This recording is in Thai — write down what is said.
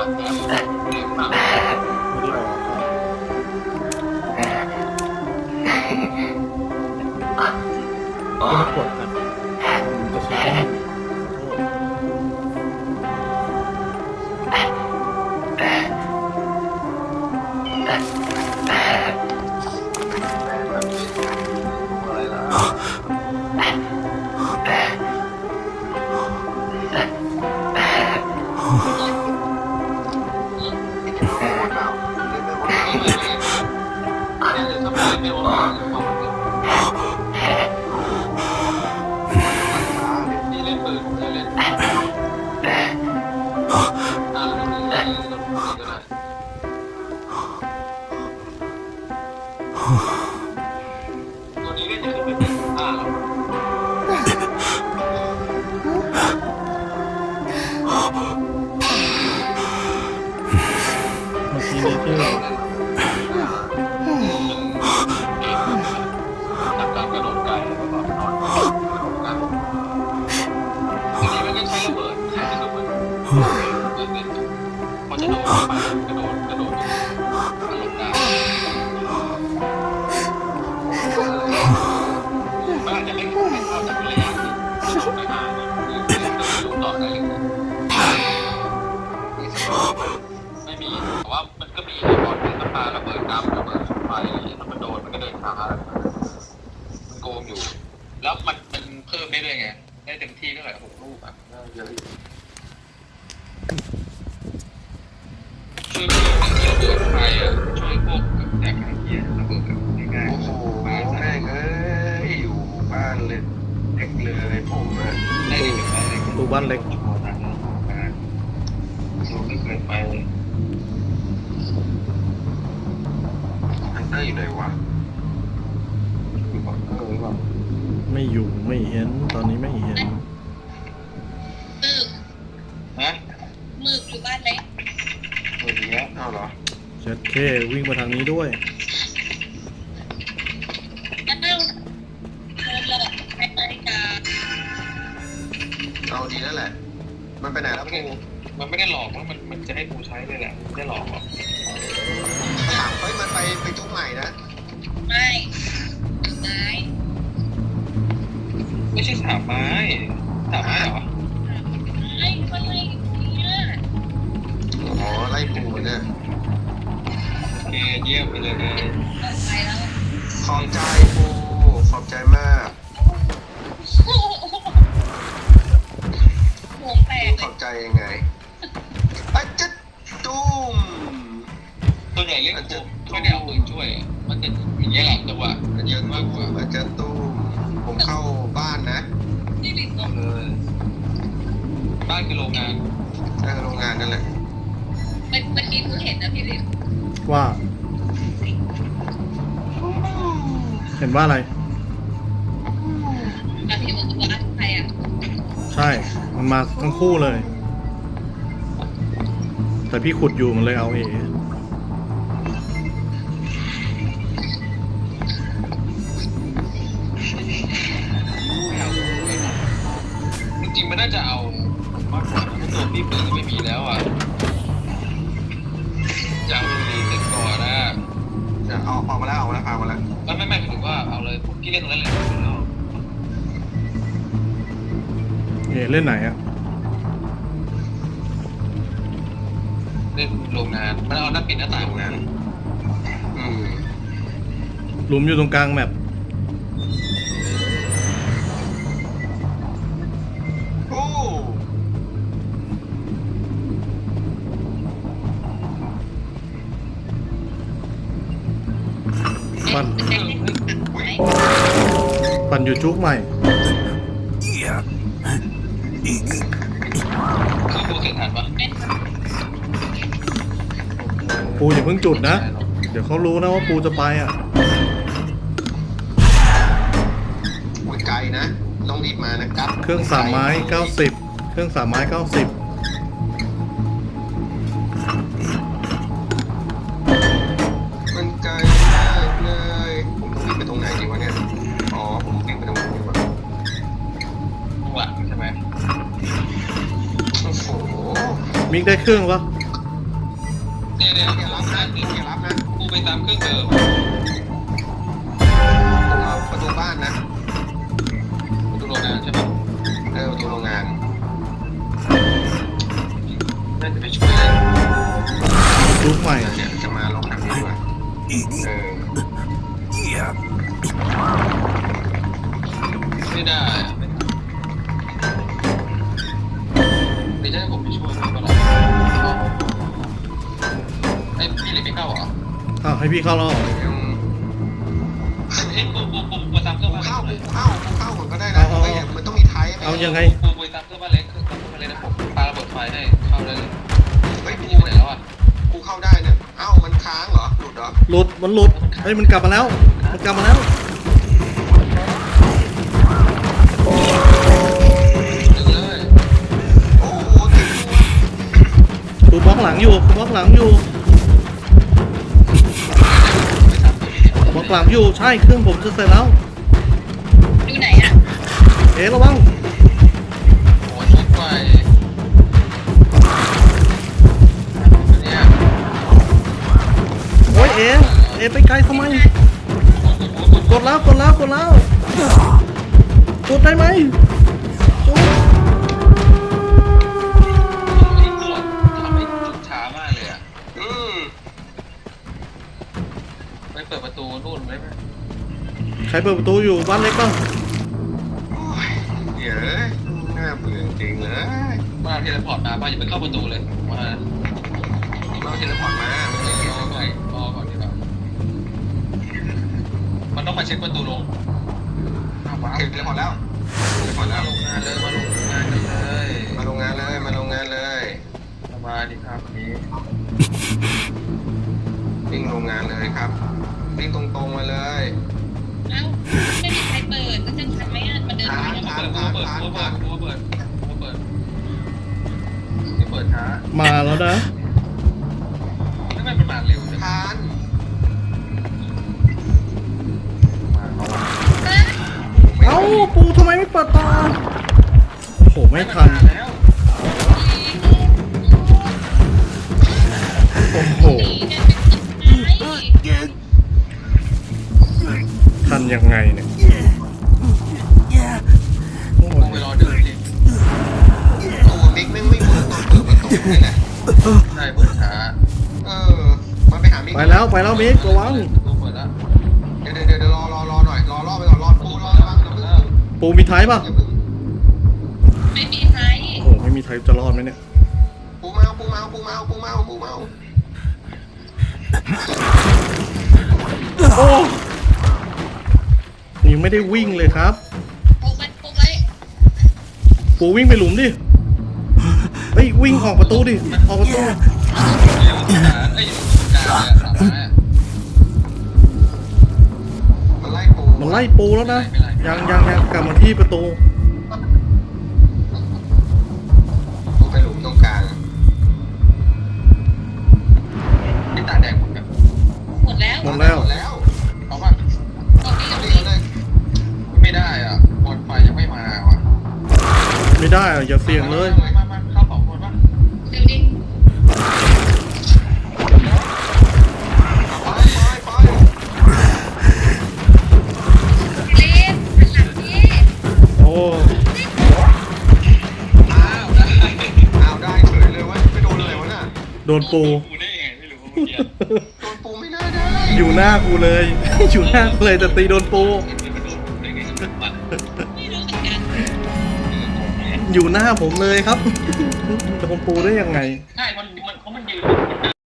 ไม่ได้ออกด 我今天这个啊，ำระเบิดไฟถ้ามันโดนมันก็เดินช้ามันโกงอยู่ แล้วมันมันเพิ่มได้ด้วยไง ได้เต็มที่เท่าไหร่หกลูกอะน่าเยอะอยู่ช่วยพวกระเบิดไฟอะช่วยพวกแบบแตกไอเกียระเบิดแบบง่ายๆโอ้โหแม่งเอ้ยอยู่บ้านเลยเด็กเลยผมอะได้เลยได้เลยประตูบ้านเล็กเราไม่เคยไป เลยฮันเตอร์อยู่ไหนวะอยู่บังเกอร์หรือเปล่าไม่อยู่ไม่เห็นตอนนี้ไม่เห็น หมึกฮะหมึกอยู่บ้านเล็กเปิดแล้วอ้าวเหรอเช็ดเควิ่งมาทางนี้ด้วยอ้าวโดนหลอกไปนาฬิกาเอาดีแล้วแหละ มันไปไหนแล้วไม่ได้มันไม่ได้หลอกว่ามันมันจะให้กูใช้เลยแหละไม่ได้หลอกหรอก ขอบใจปูขอบใจมากโอ้โหหัวแตกขเลอยบใจยังไงอะจะตุ้มตัวใหญ่เล่นกูไม่ได้เอาปืนช่วย มันจะอย่างเงี้ยแหละจังหวะอาจเยจะอะมากกว่าอาจจะตุ้มผมเข้าบ้านนะนี่ลินตรงเลยบ้านคือโรงงาน หน้าโรงงานนั่นแหละเมื่อกี้เพิ่งเห็นนะพี่ลินว่า เห็นว่าอะไรตอนที่บอกว่าใครอะใช่ มันมาทั้งคู่เลย แต่พี่ขุดอยู่มันเลยเอาเอไม่เอาเลยนะจริงๆมันน่าจะเอามากกว่านะตัวพี่ปืนก็ไม่มีแล้วอะจะ เอาออกมาแล้วออกมาแล้วพามาแล้วไม่ไม่ไม่ถือว่าเอาเลยพี่เล่นตรงนั้นเลยแล้วเอเล่นไหนอะเล่นโรงงานมันเอาหน้าปิดหน้าต่างโรงงานอืมหลุมอยู่ตรงกลางแมป ปั่นปั่นอยู่จุกใหม่ปูอย่าเพิ่งจุดนะ เดี๋ยวเขารู้นะว่าปูจะไปอะไกลนะ ต้องรีบมานะครับ เครื่องสามไม้เก้าสิบเครื่องสามไม้เก้าสิบ มิกได้ครึ่งวะเนี่ยเนี่ยอรับนะอย่รับนะกูไปตามเครื่องเดิมประตูบ้านนะ อ้าวให้พี่เข้ารอบยังเฮ้ยกูกูกูมาตามเครื่องบ้านเข้าเล็กเข้าเข้าก่อนก็ได้นะเฮ้ยมันต้องมีไทยไหมเอายังไงกูไปตามเครื่องบ้านเล็กเครื่องบ้านเล็กนะผมปาระเบิดไฟให้เข้าได้เลยเฮ้ยกูอยู่ไหนแล้วอะกูเข้าได้เนี่ยเอ้ามันค้างเหรอหลุดเหรอหลุดมันหลุดเฮ้ยมันกลับมาแล้ว มันกลับมาแล้วดึงเลยโอ้โหติดตัวปูบล็อกหลังอยู่ปูบล็อกหลังอยู่ ไปตามเครื่องนี้ บล็อก หลังอยู่ใช่เครื่องผมจะเสร็จแล้วอยู่ไหนอะเอ๋ระวังโอ้ยชุดไฟเนี่ยโอ้ยเอ๋เอ๋ไปไกลทำไมกดแล้วกดแล้วกดแล้วกดได้ไหมจุ๊บ ไอ้ขวดทำให้จุดช้ามากเลยอะ อืม ไป เปิดประตูนู่นไหมใครเปิดประตูอยู่บ้านเล็กบ้างโอ้ยเดี๋ยวเลยน่าเบื่อจริงเลยมาเทเลพอร์ตมาป่ะอย่าไปเข้าประตูเลยมาเราเทเลพอร์ตมาเออรอก่อนรอก่อนดีกว่ามันต้องมาเช็คประตูลงอ้าวว้าวโอเคเทเลพอร์ตแล้วเทเลพอร์ตมาแล้วลงงานเลยมาลงงานกันเลยมาโรงงานเลยมาโรงงานเลยสบายดีครับนี้ เปิดเปิดเปิดเปิดเปิดเปิดเปิดนี่เปิดช้ามาแล้วนะทำไมมันมาเร็วจังทานมาเขาเอ้าปูทำไมไม่เปิดตาโอ้โหไม่ทันแล้ว ไปแล้วมิกระวังกูเปิดแล้วเดี๋ยวเดี๋ยวเดี๋ยวรอรอรอหน่อยรอรอไปก่อนรอปูรอระวังอย่าเพิ่งปูมีไทยป่ะย่าเพิ่งไม่มีใครโอ้โหไม่มีไทยจะรอดไหมเนี่ยปูเมาปูเมาปูเมาปูเมาปูเมาโอ้ยังไม่ได้วิ่งเลยครับโอ้ไปโอ้ไปปูวิ่งไปหลุมดิเฮ้ยวิ่งออกประตูดิออกประตูเร็วช้าเอ้ยกลางเลยสามารถ มันไล่ปูมันไล่ปูแล้วนะ ยังยังยังกลับมาที่ประตูปูไปหลุมตรงกลางนี่ตาแดงหมดแบบหมดแล้วหมดแล้วหมดแล้ว เอาป่ะตรงนี้ตเอารงดินี้เอาเลยไม่ได้อะบอลไฟยังไม่มาว่ะ ไม่ได้อะอย่าเสี่ยงเลย ดนปู กูได้ยังไงไม่รู้เมื่อกี้โดนปูไม่น่าได้อยู่หน้ากูเลย อยู่หน้ากูเลยแต่ตีโดนปู มันโดนได้ไงกันมันไม่รู้เหมือนกันอยู่หน้าผมเลยครับ โดนปูได้ยังไง